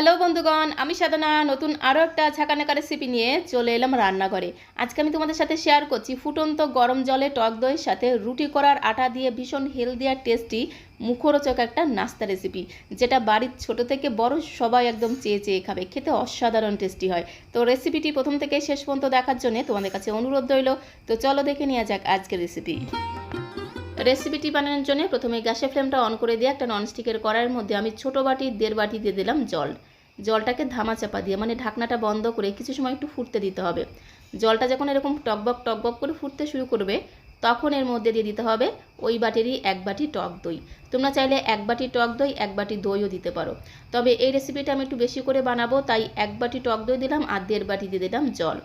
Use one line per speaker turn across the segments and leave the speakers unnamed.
Hello বন্ধুগণ, আমি সাধনা, নতুন আরও একটা ছাকানাকা রেসিপি নিয়ে চলে এলাম রান্নাঘরে। আজকে আমি তোমাদের সাথে শেয়ার করছি ফুটন্ত গরম জলে টক দইয়ের সাথে রুটি করার আটা দিয়ে ভীষণ হেলদি আর টেস্টি মুখরোচক একটা নাস্তা রেসিপি যেটা বাড়ির ছোট থেকে বড় সবাই একদম চেয়ে চেয়ে খাবে, খেতে অসাধারণ টেস্টি হয়। তো রেসিপিটি প্রথম থেকে শেষ পর্যন্ত দেখার জন্য তোমাদের কাছে অনুরোধ রইল, তো চলো দেখে নেওয়া যাক আজকের রেসিপি রেসিপিটি বানানোর জন্য প্রথমে গ্যাসের ফ্লেমটা অন করে দিয়ে একটা ননস্টিকের কড়াইয়ের মধ্যে আমি ছোটো বাটি, দেড় বাটি দিয়ে দিলাম জল। জলটাকে ধামা চাপা দিয়ে মানে ঢাকনাটা বন্ধ করে কিছু সময় একটু ফুটতে দিতে হবে। জলটা যখন এরকম টকবক টকবক করে ফুটতে শুরু করবে তখন এর মধ্যে দিয়ে দিতে হবে ওই বাটিরই এক বাটি টক দই। তোমরা চাইলে এক বাটি টক দই, এক বাটি দইও দিতে পারো। তবে এই রেসিপিটা আমি একটু বেশি করে বানাবো, তাই এক বাটি টক দই দিলাম আর দেড় বাটি দিয়ে দিলাম জল।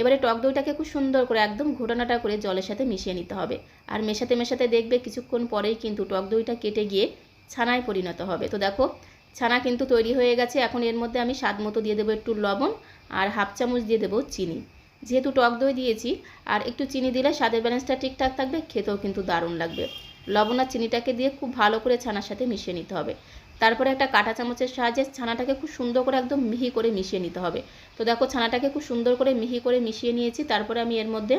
এবারে টক দইটাকে খুব সুন্দর করে একদম ঘোটানাটা করে জলের সাথে মিশিয়ে নিতে হবে। আর মেশাতে মেশাতে দেখবে কিছুক্ষণ পরেই কিন্তু টক দইটা কেটে গিয়ে ছানায় পরিণত হবে। তো দেখো, ছানা কিন্তু তৈরি হয়ে গেছে। এখন এর মধ্যে আমি স্বাদ মতো দিয়ে দেবো একটু লবণ আর হাফ চামচ দিয়ে দেবো চিনি। যেহেতু টক দই দিয়েছি, আর একটু চিনি দিলে স্বাদের ব্যালেন্সটা ঠিকঠাক থাকবে, খেতেও কিন্তু দারুণ লাগবে। লবণ আর চিনিটাকে দিয়ে খুব ভালো করে ছানার সাথে মিশিয়ে নিতে হবে। তারপরে একটা কাঁটা চামচের সাহায্যে ছানাটাকে খুব সুন্দর করে একদম মিহি করে মিশিয়ে নিতে হবে। তো দেখো, ছানাটাকে খুব সুন্দর করে মিহি করে মিশিয়ে নিয়েছি, তারপরে আমি এর মধ্যে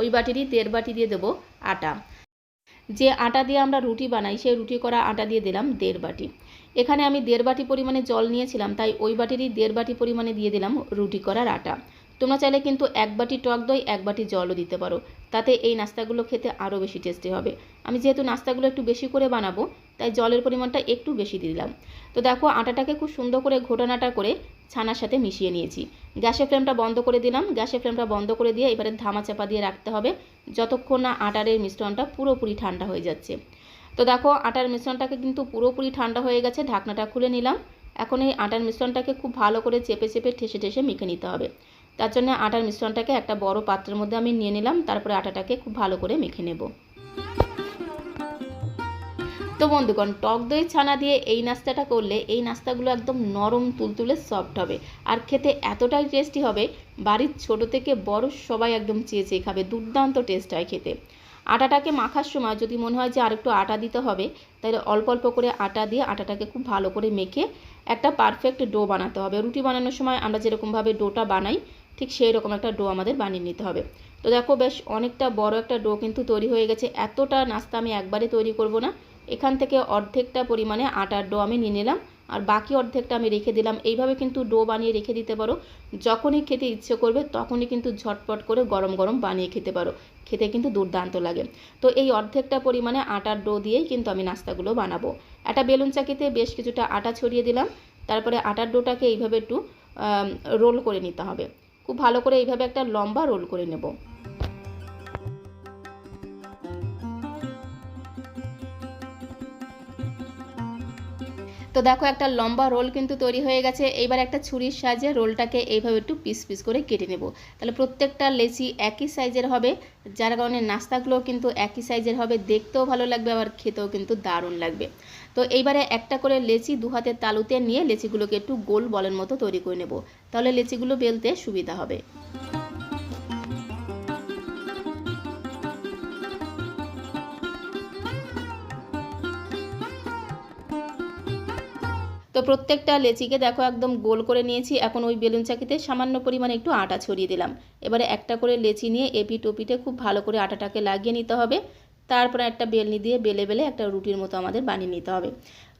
ওই বাটিরই দেড় বাটি দিয়ে দেবো আটা। যে আটা দিয়ে আমরা রুটি বানাই, সেই রুটি করা আটা দিয়ে দিলাম দেড় বাটি। এখানে আমি দেড় বাটি পরিমাণে জল নিয়েছিলাম, তাই ওই বাটিরই দেড় বাটি পরিমাণে দিয়ে দিলাম রুটি করার আটা। তোমরা চাইলে কিন্তু এক বাটি টক দই, এক বাটি জলও দিতে পারো। তাতে এই নাস্তাগুলো খেতে আরও বেশি টেস্টি হবে। আমি যেহেতু নাস্তাগুলো একটু বেশি করে বানাবো, তাই জলের পরিমাণটা একটু বেশি দিলাম। তো দেখো, আটাটাকে খুব সুন্দর করে ঘোটানাটা করে ছানার সাথে মিশিয়ে নিয়েছি। গ্যাসের ফ্লেমটা বন্ধ করে দিলাম। গ্যাসের ফ্লেমটা বন্ধ করে দিয়ে এবারে ধামা চাপা দিয়ে রাখতে হবে। যতক্ষণ না আটারের মিশ্রণটা পুরোপুরি ঠান্ডা হয়ে যাচ্ছে। তো দেখো, আটার মিশ্রণটাকে কিন্তু পুরোপুরি ঠান্ডা হয়ে গেছে। ঢাকনাটা খুলে নিলাম। এখন এই আটার মিশ্রণটাকে খুব ভালো করে চেপে চেপে ঠেসে ঠেসে মেখে নিতে হবে। তার জন্য আটার মিশ্রণটাকে একটা বড় পাত্রের মধ্যে আমি নিয়ে নিলাম, তারপরে আটাটাকে খুব ভালো করে মেখে নেব। তো বন্ধুগণ, টক দই ছানা দিয়ে এই নাস্তাটা করলে এই নাস্তাগুলো একদম নরম, তুলতুলে সফট হবে। আর খেতে এতটাই টেস্টি হবে, বাড়ির ছোট থেকে বড় সবাই একদম চেয়ে চেয়ে খাবে, দুর্দান্ত টেস্ট হয় খেতে। আটাটাকে মাখার সময় যদি মনে হয় যে আরেকটু আটা দিতে হবে, তাহলে অল্প অল্প করে আটা দিয়ে আটাটাকে খুব ভালো করে মেখে একটা পারফেক্ট ডো বানাতে হবে। রুটি বানানোর সময় আমরা যেরকমভাবে ডোটা বানাই ঠিক সেই রকম একটা ডো আমাদের বানিয়ে নিতে হবে। তো দেখো বেশ অনেকটা বড় একটা ডো কিন্তু তৈরি হয়ে গেছে। এতটা নাস্তা আমি একবারে তৈরি করব না। এখান থেকে অর্ধেকটা পরিমাণে আটার ডো আমি নিয়ে নিলাম আর বাকি অর্ধেকটা আমি রেখে দিলাম। এইভাবে কিন্তু ডো বানিয়ে রেখে দিতে পারো। যখনই খেতে ইচ্ছে করবে তখনই কিন্তু ঝটপট করে গরম গরম বানিয়ে খেতে পারো। খেতে কিন্তু দুর্দান্ত লাগে। তো এই অর্ধেকটা পরিমাণে আটার ডো দিয়েই কিন্তু আমি নাস্তাগুলো বানাবো। একটা বেলুন চাকিতে বেশ কিছুটা আটা ছড়িয়ে দিলাম। তারপরে আটার ডোটাকে এইভাবে একটু রোল করে নিতে হবে। খুব ভালো করে এইভাবে একটা লম্বা রোল করে নেব। তো দেখো একটা লম্বা রোল কিন্তু তৈরি হয়ে গেছে। এইবার একটা ছুরির সাহায্যে রোলটাকে এইভাবে একটু পিস পিস করে কেটে নেব। তাহলে প্রত্যেকটা লেচি একই সাইজের হবে, যার কারণে নাস্তাগুলো কিন্তু একই সাইজের হবে, দেখতেও ভালো লাগবে, আবার খেতেও কিন্তু দারুণ লাগবে। তো এইবারে একটা করে লেচি দু হাতের তালুতে নিয়ে লেচিগুলোকে একটু গোল বলের মতো তৈরি করে নেব। তাহলে লেচিগুলো বেলতে সুবিধা হবে। তো প্রত্যেকটা লেচিকে দেখো একদম গোল করে নিয়েছি। এখন ওই বেলুন চাকিতে সামান্য পরিমাণে একটু আটা ছড়িয়ে দিলাম। এবারে একটা করে লেচি নিয়ে এপি টপিতে খুব ভালো করে আটাটাকে লাগিয়ে নিতে হবে। তারপরে একটা বেলনি দিয়ে বেলে বেলে একটা রুটির মতো আমাদের বানিয়ে নিতে হবে।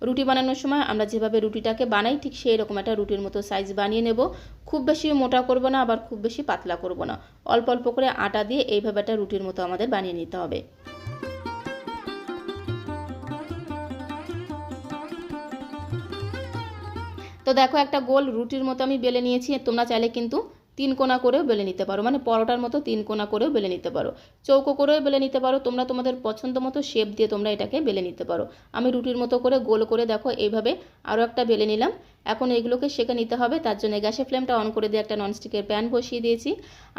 রুটি বানানোর সময় আমরা যেভাবে রুটিটাকে বানাই, ঠিক সেই রকম একটা রুটির মতো সাইজ বানিয়ে নেব। খুব বেশি মোটা করব না, আবার খুব বেশি পাতলা করব না। অল্প অল্প করে আটা দিয়ে এইভাবে একটা রুটির মতো আমাদের বানিয়ে নিতে হবে। তো দেখো একটা গোল রুটির মতো আমি বেলে নিয়েছি তোমরা চাইলে কিন্তু তিন কোনা করেও বেলে নিতে পারো। মানে পরোটার মতো তিন কোনা করেও বেলে নিতে পারো। চৌকো করেও বেলে নিতে পারো। তোমরা তোমাদের পছন্দ মতো শেপ দিয়ে তোমরা এটাকে বেলে নিতে পারো। আমি রুটির মতো করে গোল করে দেখো, এইভাবে আরও একটা বেলে নিলাম। এখন এগুলোকে সেঁকে নিতে হবে। তার জন্য গ্যাসের ফ্লেমটা অন করে দিয়ে একটা ননস্টিকের প্যান বসিয়ে দিয়েছি।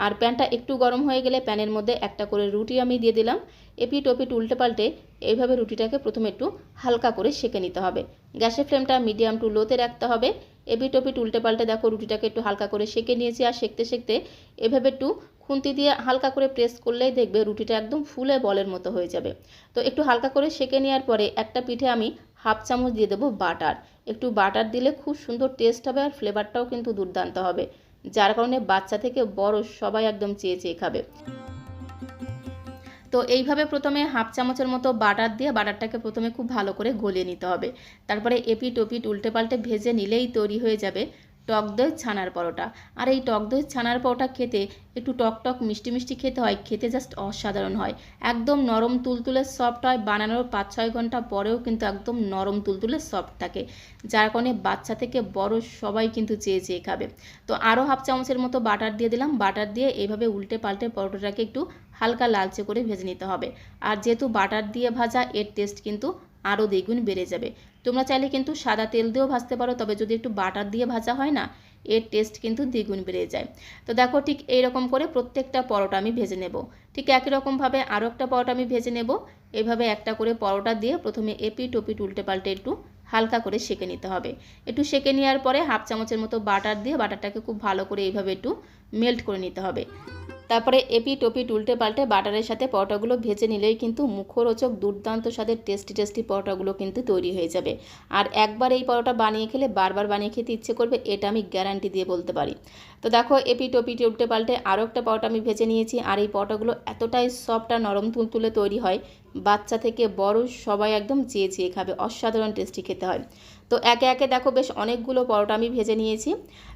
আর প্যানটা একটু গরম হয়ে গেলে প্যানের মধ্যে একটা করে রুটি আমি দিয়ে দিলাম। এপিট ওপিট উল্টে পাল্টে এইভাবে রুটিটাকে প্রথমে একটু হালকা করে সেঁকে নিতে হবে। গ্যাসের ফ্লেমটা মিডিয়াম টু লোতে রাখতে হবে। এপিট ওপিট উল্টে পাল্টে দেখো রুটিটাকে একটু হালকা করে সেঁকে নিয়েছি আর সেঁকতে সেঁকতে এভাবে একটু খুন্তি দিয়ে হালকা করে প্রেস করলেই দেখবে রুটিটা একদম ফুলে বলের মতো হয়ে যাবে। তো একটু হালকা করে সেঁকে নেওয়ার পরে একটা পিঠে আমি হাফ চামচ দিয়ে দেবো বাটার। একটু বাটার দিলে খুব সুন্দর টেস্ট হবে আর ফ্লেভারটাও কিন্তু দুর্দান্ত হবে। যার কারণে বাচ্চা থেকে বড় সবাই একদম চেয়ে চেয়ে খাবে। তো এইভাবে প্রথমে হাফ চামচের মতো বাটার দিয়ে বাটারটাকে প্রথমে খুব ভালো করে গলিয়ে নিতে হবে। তারপরে এপিট ওপিট উল্টে পাল্টে ভেজে নিলেই তৈরি হয়ে যাবে। টক দই ছানার পরোটা। আর এই টক দই ছানার পরোটা খেতে একটু টক টক, মিষ্টি মিষ্টি খেতে হয়, খেতে জাস্ট অসাধারণ হয়। একদম নরম তুলতুলে সফট হয়, বানানোর পাঁচ ছয় ঘণ্টা পরেও কিন্তু একদম নরম তুলতুলে সফট থাকে। যার কারণে বাচ্চা থেকে বড় সবাই কিন্তু চেয়ে চেয়ে খাবে। তো আরও হাফ চামচের মতো বাটার দিয়ে দিলাম। বাটার দিয়ে এইভাবে উল্টে পাল্টে পরোটাটাকে একটু হালকা লালচে করে ভেজে নিতে হবে। আর যেহেতু বাটার দিয়ে ভাজা, এর টেস্ট কিন্তু আরও দ্বিগুণ বেড়ে যাবে। তোমরা চাইলে কিন্তু সাদা তেল দিয়েও ভাজতে পারো, তবে যদি একটু বাটার দিয়ে ভাজা হয় না, এর টেস্ট কিন্তু দ্বিগুণ বেড়ে যায়। তো দেখো ঠিক এইরকম করে প্রত্যেকটা পরোটা আমি ভেজে নেব। ঠিক একই রকমভাবে আরও একটা পরোটা আমি ভেজে নেব। এভাবে একটা করে পরোটা দিয়ে প্রথমে এপিট ওপিট উল্টে পাল্টে একটু হালকা করে সেঁকে নিতে হবে। একটু সেঁকে নেওয়ার পরে হাফ চামচের মতো বাটার দিয়ে বাটারটাকে খুব ভালো করে এইভাবে একটু মেল্ট করে নিতে হবে। তারপরে এপিট ওপিট উল্টে পাল্টে বাটারের সাথে পরোটাগুলো ভেজে নিলেই কিন্তু মুখরোচক দুর্দান্ত স্বাদের টেস্টি টেস্টি পরোটাগুলো কিন্তু তৈরি হয়ে যাবে। আর একবার এই পরোটা বানিয়ে খেলে বারবার বানিয়ে খেতে ইচ্ছে করবে, এটা আমি গ্যারান্টি দিয়ে বলতে পারি। তো দেখো এপিট ওপিট উল্টে পাল্টে আরও একটা পরোটা আমি ভেজে নিয়েছি, আর এই পরোটাগুলো এতটাই সফট আর নরম তুলতুলে তৈরি হয়, বাচ্চা থেকে বড় সবাই একদম চেয়ে চেয়ে খাবে, অসাধারণ টেস্টি খেতে হয়। তো একে একে দেখো বেশ অনেকগুলো পরোটা আমি ভেজে নিয়েছি।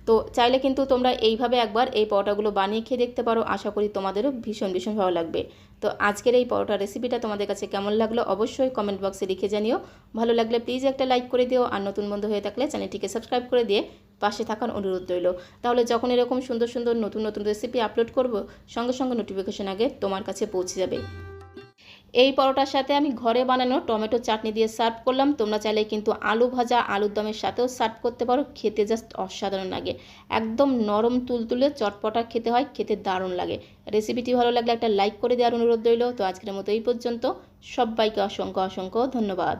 তো চাইলে কিন্তু তোমরা এইভাবে একবার এই পরোটাগুলো বানিয়ে খেয়ে দেখতে পারো। আশা করি তোমাদেরও ভীষণ ভীষণ ভালো লাগবে। তো আজকের এই পরোটা রেসিপিটা তোমাদের কাছে কেমন লাগল অবশ্যই কমেন্ট বক্সে লিখে জানিও। ভালো লাগলে প্লিজ একটা লাইক করে দিও। আর নতুন বন্ধু হয়ে থাকলে চ্যানেলটিকে সাবস্ক্রাইব করে দিয়ে পাশে থাকার অনুরোধ রইল। তাহলে যখন এরকম সুন্দর সুন্দর নতুন নতুন রেসিপি আপলোড করব, সঙ্গে সঙ্গে নোটিফিকেশন আগে তোমার কাছে পৌঁছে যাবে। এই পরোটার সাথে আমি ঘরে বানানো টমেটো চাটনি দিয়ে সার্ভ করলাম। তোমরা চাইলে কিন্তু আলু ভাজা, আলুর দমের সাথেও সার্ভ করতে পারো। খেতে জাস্ট অসাধারণ লাগে। একদম নরম তুলতুলে চটপটা খেতে হয়, খেতে দারুণ লাগে। রেসিপিটি ভালো লাগলে একটা লাইক করে দেওয়ার অনুরোধ রইল। তো আজকের মতো এই পর্যন্ত। সবাইকে অসংখ্য অসংখ্য ধন্যবাদ।